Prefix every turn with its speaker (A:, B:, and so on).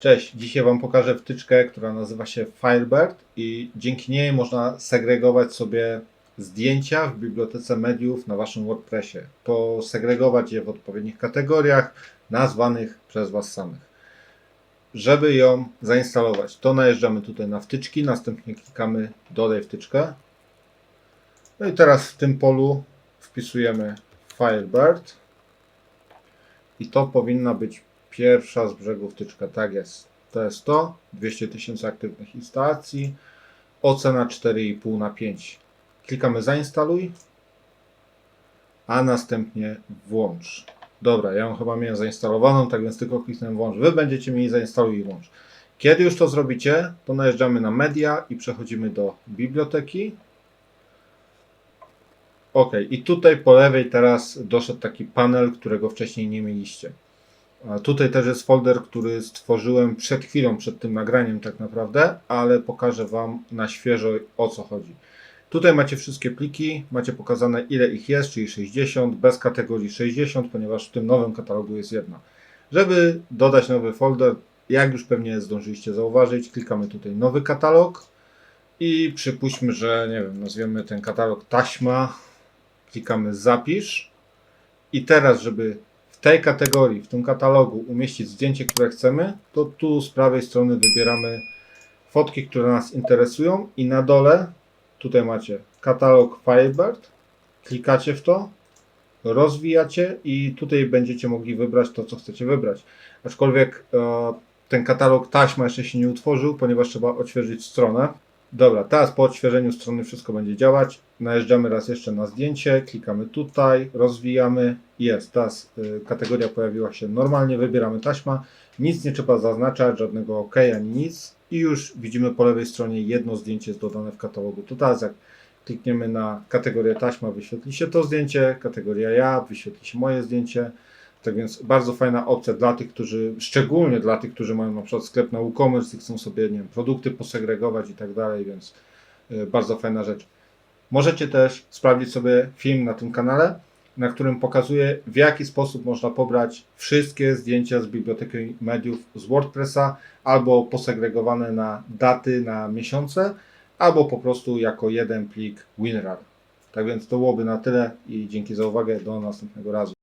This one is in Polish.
A: Cześć, dzisiaj Wam pokażę wtyczkę, która nazywa się Firebird i dzięki niej można segregować sobie zdjęcia w bibliotece mediów na Waszym WordPressie. Posegregować je w odpowiednich kategoriach nazwanych przez Was samych. Żeby ją zainstalować, to najeżdżamy tutaj na wtyczki, następnie klikamy dodaj wtyczkę. No i teraz w tym polu wpisujemy Firebird i to powinna być pierwsza z brzegu wtyczka. Tak jest. To jest to. 200 tysięcy aktywnych instalacji. Ocena 4,5 na 5. Klikamy zainstaluj, a następnie włącz. Dobra, ja ją chyba miałem zainstalowaną, tak więc tylko kliknę włącz. Wy będziecie mieli zainstaluj i włącz. Kiedy już to zrobicie, to najeżdżamy na media i przechodzimy do biblioteki. Ok, i tutaj po lewej teraz doszedł taki panel, którego wcześniej nie mieliście. Tutaj też jest folder, który stworzyłem przed chwilą, przed tym nagraniem tak naprawdę, ale pokażę Wam na świeżo o co chodzi. Tutaj macie wszystkie pliki, macie pokazane ile ich jest, czyli 60, bez kategorii 60, ponieważ w tym nowym katalogu jest jedna. Żeby dodać nowy folder, jak już pewnie zdążyliście zauważyć, klikamy tutaj nowy katalog i przypuśćmy, że nie wiem, nazwiemy ten katalog taśma, klikamy zapisz i teraz, żeby w tej kategorii, w tym katalogu umieścić zdjęcie, które chcemy, to tu z prawej strony wybieramy fotki, które nas interesują i na dole tutaj macie katalog Firebird, klikacie w to, rozwijacie i tutaj będziecie mogli wybrać to, co chcecie wybrać. Aczkolwiek e, ten katalog taśma jeszcze się nie utworzył, ponieważ trzeba odświeżyć stronę. Dobra, teraz po odświeżeniu strony wszystko będzie działać. Najeżdżamy raz jeszcze na zdjęcie, klikamy tutaj, rozwijamy. Jest, teraz y, kategoria pojawiła się normalnie, wybieramy taśma. Nic nie trzeba zaznaczać, żadnego OK ani nic. I już widzimy po lewej stronie jedno zdjęcie jest dodane w katalogu. To teraz jak klikniemy na kategorię taśma, wyświetli się to zdjęcie, kategoria ja, wyświetli się moje zdjęcie. Tak więc bardzo fajna opcja dla tych, którzy, szczególnie dla tych, którzy mają na przykład sklep na e-commerce i chcą sobie, nie wiem, produkty posegregować i tak dalej, więc y, bardzo fajna rzecz. Możecie też sprawdzić sobie film na tym kanale, na którym pokazuję w jaki sposób można pobrać wszystkie zdjęcia z biblioteki mediów z WordPressa albo posegregowane na daty, na miesiące, albo po prostu jako jeden plik WinRAR. Tak więc to byłoby na tyle i dzięki za uwagę, do następnego razu.